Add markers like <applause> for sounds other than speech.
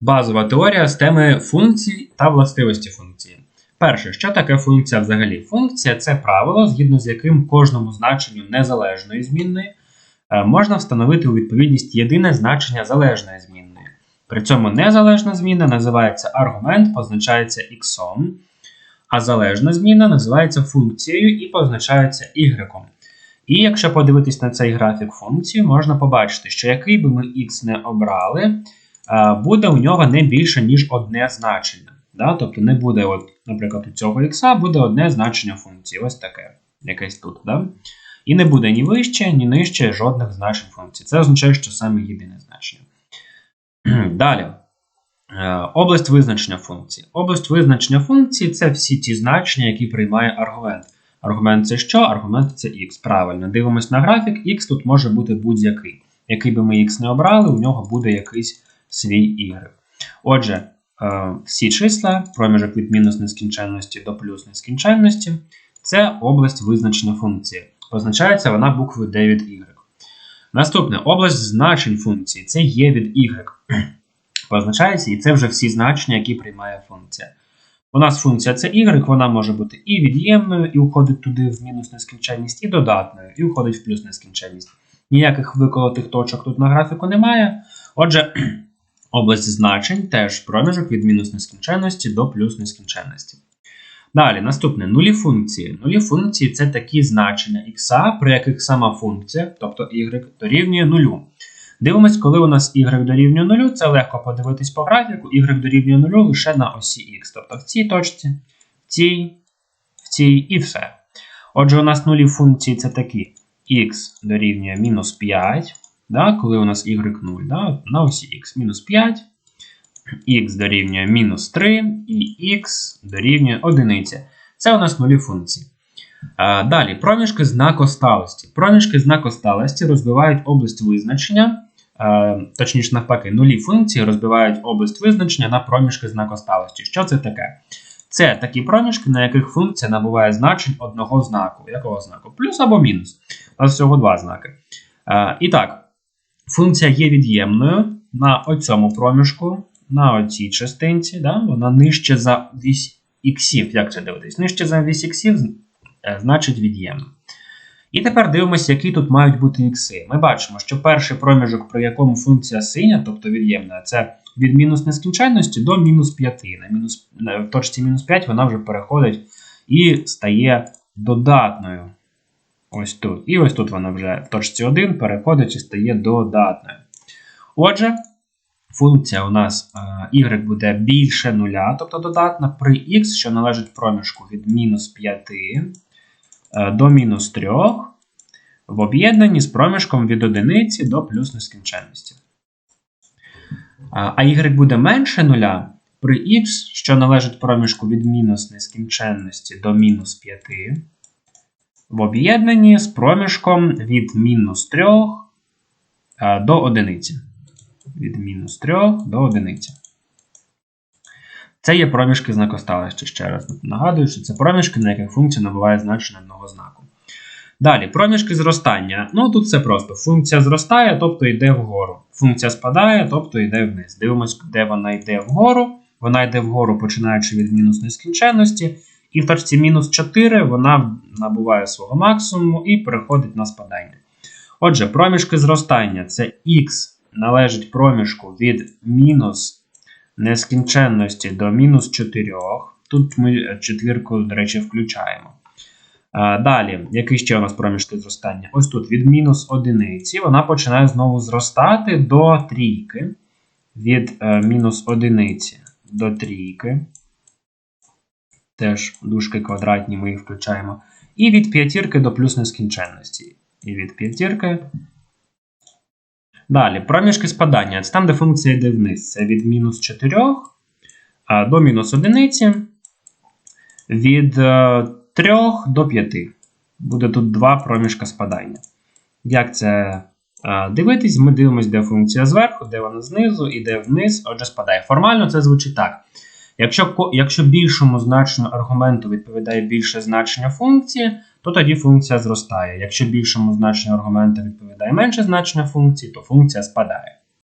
Базова теорія з теми функцій та властивості функції. Перше, що таке функція взагалі? Функція це правило, згідно з яким кожному значенню незалежної змінної е, можна встановити у відповідність єдине значення залежної змінної. При цьому незалежна зміна називається аргумент, позначається x, а залежна зміна називається функцією і позначається y. І якщо подивитись на цей графік функції, можна побачити, що який би ми x не обрали, буде у нього не більше, ніж одне значення. Да? Тобто не буде, от, наприклад, у цього x буде одне значення функції. Ось таке, якесь тут. Да? І не буде ні вище, ні нижче жодних значень функції. Це означає, що саме єдине значення. <clears throat> Далі. Е, Область визначення функції. Область визначення функції це всі ті значення, які приймає аргумент. Аргумент це що? Аргумент це x. Правильно. Дивимось на графік, x тут може бути будь-який. Який би ми x не обрали, у нього буде якийсь свій y. Отже, е, всі числа, проміжок від мінус нескінченності до плюс нескінченності, це область визначення функції. Позначається вона буквою d від y. Наступне область значень функції це є від y. <clears throat> Позначається, і це вже всі значення, які приймає функція. У нас функція це y, вона може бути і від'ємною, і уходить туди в мінус нескінченність, і додатною, і уходить в плюс нескінченність. Ніяких виколотих точок тут на графіку немає. Отже, <clears throat> область значень теж проміжок від мінус нескінченності до плюс нескінченності. Далі, наступне нулі функції. Нулі функції це такі значення x, при яких сама функція, тобто y, дорівнює нулю. Дивимось, коли у нас y дорівнює 0, це легко подивитись по графіку, y дорівнює 0 лише на осі x. Тобто в цій точці, в цій, в цій і все. Отже, у нас нулі функції це такі x дорівнює мінус 5, да, коли у нас y 0, да, на осі x мінус 5, x дорівнює мінус 3 і x дорівнює 1. Це у нас нулі функції. А, Далі, проміжки знакосталості. Проміжки знакосталості розвивають область визначення, а, точніше, навпаки, нулі функції розбивають область визначення на проміжки знакосталості. Що це таке? Це такі проміжки, на яких функція набуває значень одного знаку. Якого знаку? Плюс або мінус. У нас всього два знаки. А, І так, функція є від'ємною на оцьому проміжку, на оцій частинці. Да? Вона нижче за вісь іксів. Як це дивитись? Нижче за вісь іксів Е, значить від'ємно. І тепер дивимося, які тут мають бути ікси. Ми бачимо, що перший проміжок, при якому функція синя, тобто від'ємна, це від мінус нескінченності до мінус 5. На мінус, в точці мінус 5 вона вже переходить і стає додатною. Ось тут. І ось тут вона вже в точці 1 переходить і стає додатною. Отже, функція у нас y буде більше нуля, тобто додатна, при x, що належить проміжку від мінус 5 до мінус 3 в об'єднанні з проміжком від одиниці до плюс нескінченності. А y буде менше нуля при x, що належить проміжку від мінус нескінченності до мінус 5, в об'єднанні з проміжком від мінус 3 до одиниці. Від мінус 3 до одиниці. Це є проміжки знакосталища. Ще раз нагадую, що це проміжки, на яких функція набуває значення одного знаку. Далі, проміжки зростання. Ну тут все просто. Функція зростає, тобто йде вгору. Функція спадає, тобто йде вниз. Дивимось, де вона йде вгору. Вона йде вгору, починаючи від мінус нескінченності. І в точці мінус 4 вона набуває свого максимуму і переходить на спадання. Отже, проміжки зростання це х належить проміжку від мінус нескінченності до мінус 4. Тут ми четвірку, до речі, включаємо. Далі, який ще у нас проміжки зростання? Ось тут від мінус одиниці вона починає знову зростати до трійки. Від е, мінус одиниці до трійки. Теж дужки квадратні ми їх включаємо. І від п'ятірки до плюс нескінченності. І від п'ятірки. Далі, проміжки спадання. Це там, де функція йде вниз. Це від мінус 4 до мінус 1. Від 3 до 5. Буде тут два проміжка спадання. Як це дивитись? Ми дивимося, де функція зверху, де вона знизу, і де вниз, отже, спадає. Формально це звучить так. Якщо якщо більшому значенню аргументу відповідає більше значення функції, то тоді функція зростає. Якщо більшому значенню аргумента відповідає менше значення функції, то функція спадає.